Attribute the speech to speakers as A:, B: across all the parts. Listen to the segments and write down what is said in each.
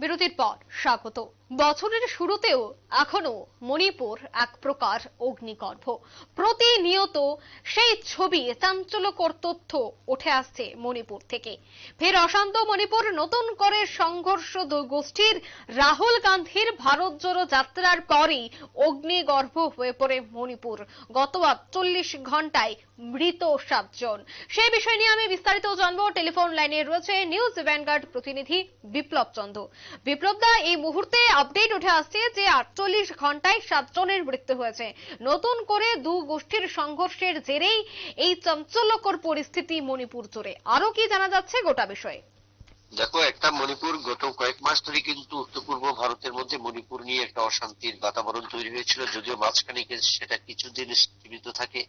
A: বিরতির পর স্বাগত। বছরের শুরুতেও এখনও মণিপুর এক প্রকার অগ্নিগর্ভ। প্রতিনিয়ত সেই ছবি চাঞ্চল্যকর তথ্য উঠে আসছে মণিপুর থেকে। ফের অশান্ত মণিপুর নতুন করে সংঘর্ষ গোষ্ঠীর রাহুল গান্ধীর ভারত জোড়ো যাত্রার পরই অগ্নিগর্ভ হয়ে পড়ে মণিপুর। গত আটচল্লিশ ঘন্টায় মৃত সাতজন। সেই বিষয় নিয়ে আমি বিস্তারিত জানব। টেলিফোন লাইনে রয়েছে নিউজ ভ্যানগার্ড প্রতিনিধি বিপ্লব চন্দ্র। বিপ্লব দা, এই মুহূর্তে আপডেট উঠে আসছে যে আটচল্লিশ ঘন্টায় সাতজনের মৃত্যু হয়েছে। নতুন করে দু গোষ্ঠীর সংঘর্ষের জেরেই এই চাঞ্চল্যকর পরিস্থিতি মণিপুর জুড়ে। আরও কি জানা যাচ্ছে গোটা বিষয়ে?
B: দেখো, একটা মণিপুর গত কয়েক মাস ধরে কিন্তু উত্তর পূর্ব ভারতের মধ্যে মণিপুর নিয়ে একটা অশান্তির বাতাবরণ তৈরি হয়েছিল, যদিও মাঝখানে সেটা কিছুদিন সীমিত থাকে।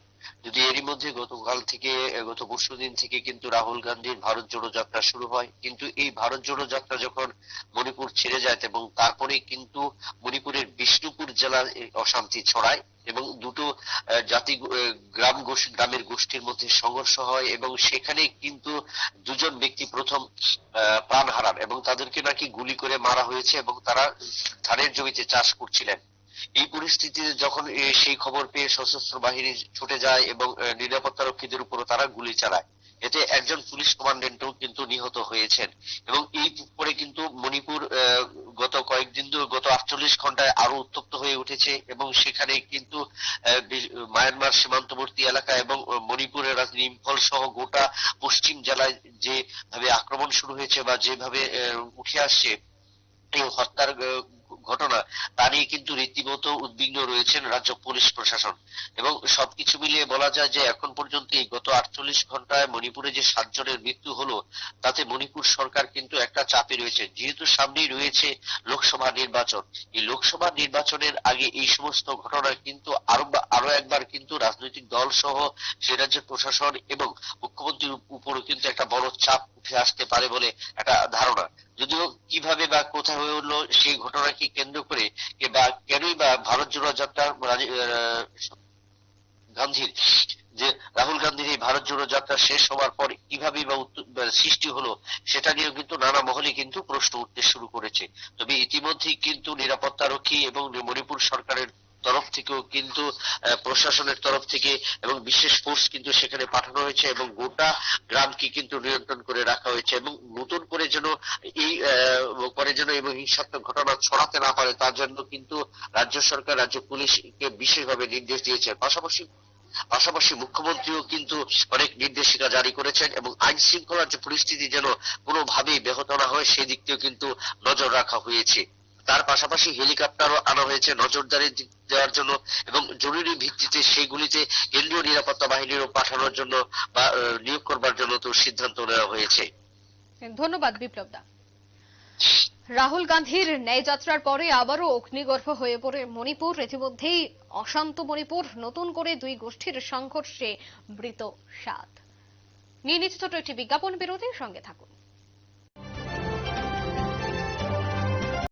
B: যদি এরই মধ্যে গতকাল থেকে, গত পরশু দিন থেকে কিন্তু রাহুল গান্ধীর ভারত জোড়ো যাত্রা শুরু হয়, কিন্তু এই ভারত জোড়ো যাত্রা যখন মণিপুর ছেড়ে যায় এবং তারপরে কিন্তু মণিপুরের বিষ্ণুপুর জেলার অশান্তি ছড়ায় এবং দুটো জাতি গ্রাম গ্রামের গোষ্ঠীর মধ্যে সংঘর্ষ হয় এবং সেখানে কিন্তু দুজন ব্যক্তি প্রথম প্রাণ হারান এবং তাদেরকে নাকি গুলি করে মারা হয়েছে এবং তারা ধানের জমিতে চাষ করছিলেন। এই পরিস্থিতিতে যখন সেই খবর পেয়ে সশস্ত্র বাহিনী ছুটে যায় এবং নিরাপত্তা রক্ষীদের উপর তারা গুলি চালায়। এতে একজন পুলিশ কমান্ডেন্টও কিন্তু নিহত হয়েছেন। এবং এই পরে কিন্তু মণিপুর গত কয়েকদিন গত আটচল্লিশ ঘন্টায় আরও উত্তপ্ত হয়ে উঠেছে এবং সেখানে কিন্তু মায়ানমার সীমান্তবর্তী এলাকা এবং মণিপুরের রাজধানী ইম্ফল সহ গোটা পশ্চিম জেলায় যেভাবে আক্রমণ শুরু হয়েছে বা যেভাবে উঠে আসছে হত্যার ঘটনা, তা নিয়ে কিন্তু রীতিমতো উদ্বিগ্ন রয়েছেন রাজ্য পুলিশ প্রশাসন। এবং সবকিছু মিলিয়ে বলা যায় যে এখন পর্যন্ত এই গত আটচল্লিশ ঘন্টায় মণিপুরে যে সাতজনের মৃত্যু হলো, তাতে মণিপুর সরকার কিন্তু একটা চাপে রয়েছে। যেহেতু সামনেই রয়েছে লোকসভা নির্বাচন, এই লোকসভা নির্বাচনের আগে এই সমস্ত ঘটনা কিন্তু আরও কিন্তু রাজনৈতিক দল সহ সে রাজ্যের প্রশাসন এবং মুখ্যমন্ত্রীর উপরও কিন্তু একটা বড় চাপ উঠে আসতে পারে বলে একটা ধারণা। যদিও কীভাবে বা কোথায় হয়ে উঠল সেই ঘটনাকে কেন্দ্র করে বা কেনই বা ভারত জোড়ো যাত্রা গান্ধীর যে রাহুল গান্ধীর এই ভারত জোড়ো যাত্রা শেষ হওয়ার পর কীভাবে বা সৃষ্টি হলো, সেটা নিয়েও কিন্তু নানা মহলে কিন্তু প্রশ্ন উঠতে শুরু করেছে। তবে ইতিমধ্যেই কিন্তু নিরাপত্তা রক্ষী এবং মণিপুর সরকারের তরফ থেকেও কিন্তু প্রশাসনের তরফ থেকে এবং বিশেষ ফোর্স কিন্তু সেখানে পাঠানো হয়েছে এবং গোটা গ্রামকে কিন্তু নিয়ন্ত্রণ করে রাখা হয়েছে এবং নতুন করে যেন এই করে যেন এবং হিংসাত্মক ঘটনা ছড়াতে না পারে, তার জন্য কিন্তু রাজ্য সরকার, রাজ্য পুলিশকে বিশেষভাবে নির্দেশ দিয়েছে। পাশাপাশি পাশাপাশি মুখ্যমন্ত্রীও কিন্তু অনেক নির্দেশিকা জারি করেছেন এবং আইন শৃঙ্খলার যে পরিস্থিতি যেন কোনোভাবেই ব্যাহত না হয় দিক কিন্তু নজর রাখা হয়েছে। তার পাশাপাশি হেলিকপ্টারও আনা হয়েছে নজরদারি দেওয়ার জন্য এবং জরুরি ভিত্তিতে সেগুলিতে কেন্দ্রীয় নিরাপত্তা বাহিনীরও পাঠানোর জন্য বা নিয়োগ করবার জন্য তো সিদ্ধান্ত নেওয়া হয়েছে।
A: ধন্যবাদ বিপ্লব দা রাহুল গান্ধীর ন্যায় যাত্রার পরে আবারও অগ্নিগর্ভ হয়ে পড়ে মণিপুর। ইতিমধ্যেই অশান্ত মণিপুর, নতুন করে দুই গোষ্ঠীর সংঘর্ষে মৃত সাত। নিয়ে নিচ্ছে ছোট একটি বিজ্ঞাপন বিরতির সঙ্গে থাকুন।